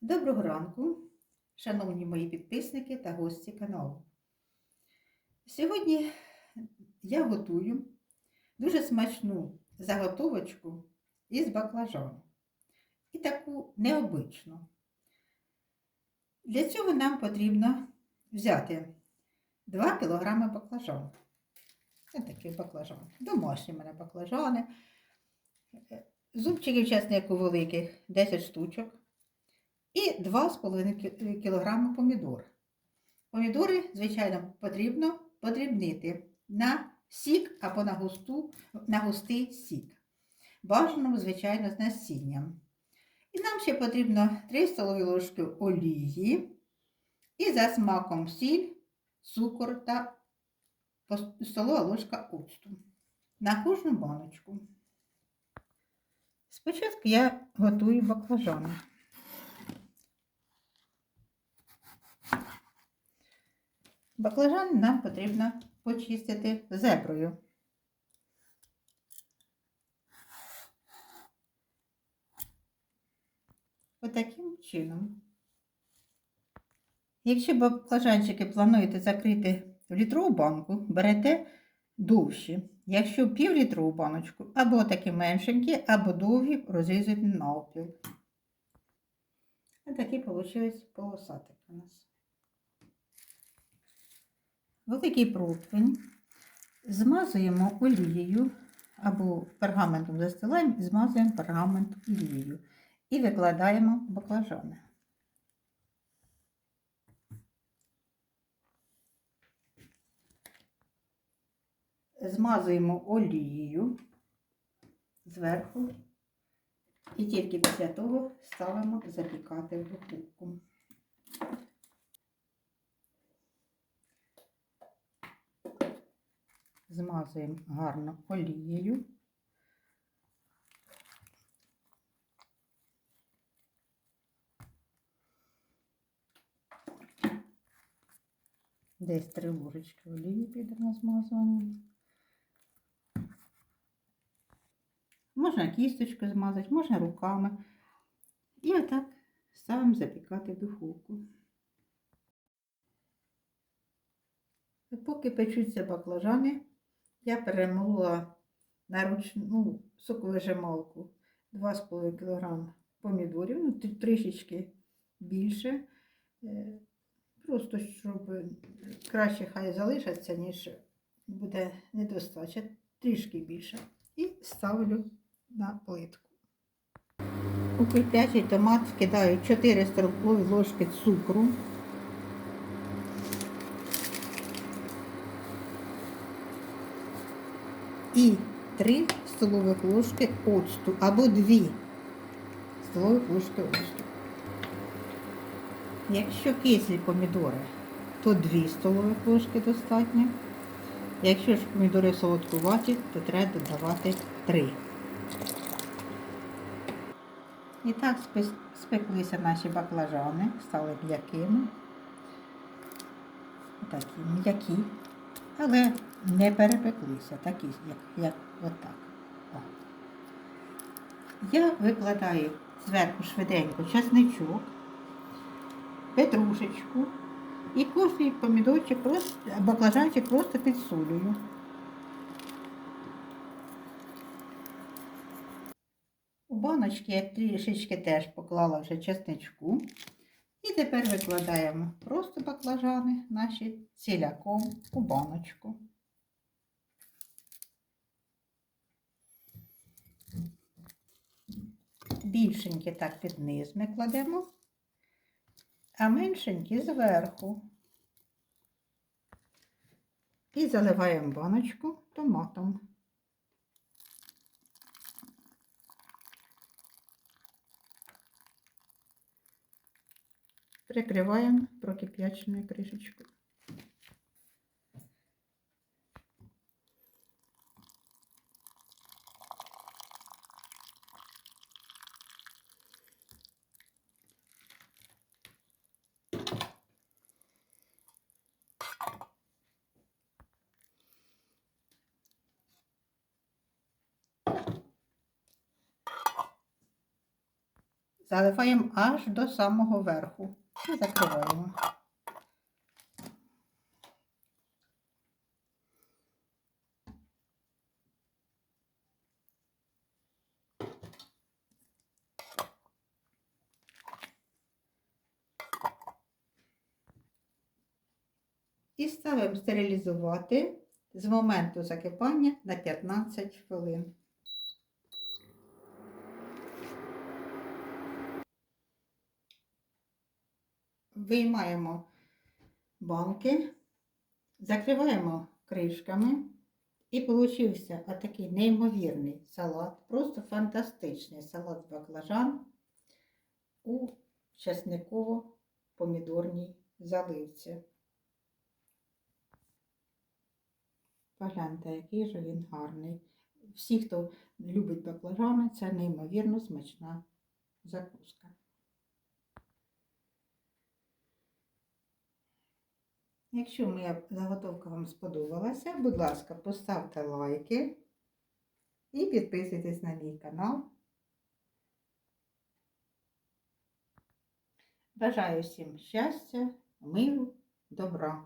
Доброго ранку, шановні мої підписники та гості каналу. Сьогодні я готую дуже смачну заготовочку із баклажану. І таку необичну. Для цього нам потрібно взяти 2 кг баклажану. Ось такий баклажан. Домашні мене баклажани. Зубчиків чеснику великих 10 штучок. І 2,5 кг помідор. Помідори, звичайно, потрібно подрібнити на сік або на, густу, на густий сік. Бажано, звичайно, з насінням. І нам ще потрібно 3 столові ложки олії і за смаком сіль, цукор та столова ложка оцту на кожну баночку. Спочатку я готую баклажани. Баклажан нам потрібно почистити зеброю. Отаким чином. Якщо баклажанчики плануєте закрити в літрову банку, берете довші. Якщо півлітрову баночку, або такі меншенькі, або довгі розрізати навпіл. Ось такі вийшли полосатики у нас великий противень, змазуємо олією або пергаментом застилаємо і змазуємо пергамент олією і викладаємо баклажани. Змазуємо олією зверху і тільки після того ставимо запікати в духовку. Змазуємо гарно олією. Десь три ложечки олії піде на змазування. Можна кісточку змазати, можна руками. І отак ставимо запікати в духовку. Поки печуться баклажани, я перемолола на ручну соковижималку 2,5 кг помідорів, ну, трішечки більше. Е, просто щоб краще хай залишаться, ніж буде недостача, трішки більше. І ставлю на плитку. У кип'ячий томат вкидаю 4 столові ложки цукру. І 3 столових ложки оцту або 2 столових ложки оцту. Якщо кислі помідори, то 2 столових ложки достатньо. Якщо ж помідори солодкуваті, то треба додавати 3. І так спеклися наші баклажани, стали м'якими. Такі м'які але не перепеклися, такі, як як отак. О. Я викладаю зверху швиденько часничок, петрушечку і кожний помідорчик, просто, баклажанчик просто підсолюю. У баночки я трішечки теж поклала вже часничку. І тепер викладаємо просто баклажани наші ціляком у баночку. Більшенькі так під низ ми кладемо, а меншенькі зверху. І заливаємо баночку томатом. Прикриваємо прокип'яченою кришечкою. Заливаємо аж до самого верху і закриваємо. І ставимо стерилізувати з моменту закипання на 15 хвилин. Виймаємо банки, закриваємо кришками. І получився отакий неймовірний салат, просто фантастичний салат баклажан у часниково-помідорній заливці. Погляньте, який же він гарний. Всі, хто любить баклажани, це неймовірно смачна закуска. Якщо моя заготовка вам сподобалася, будь ласка, поставте лайки і підписуйтесь на мій канал. Бажаю всім щастя, миру, добра.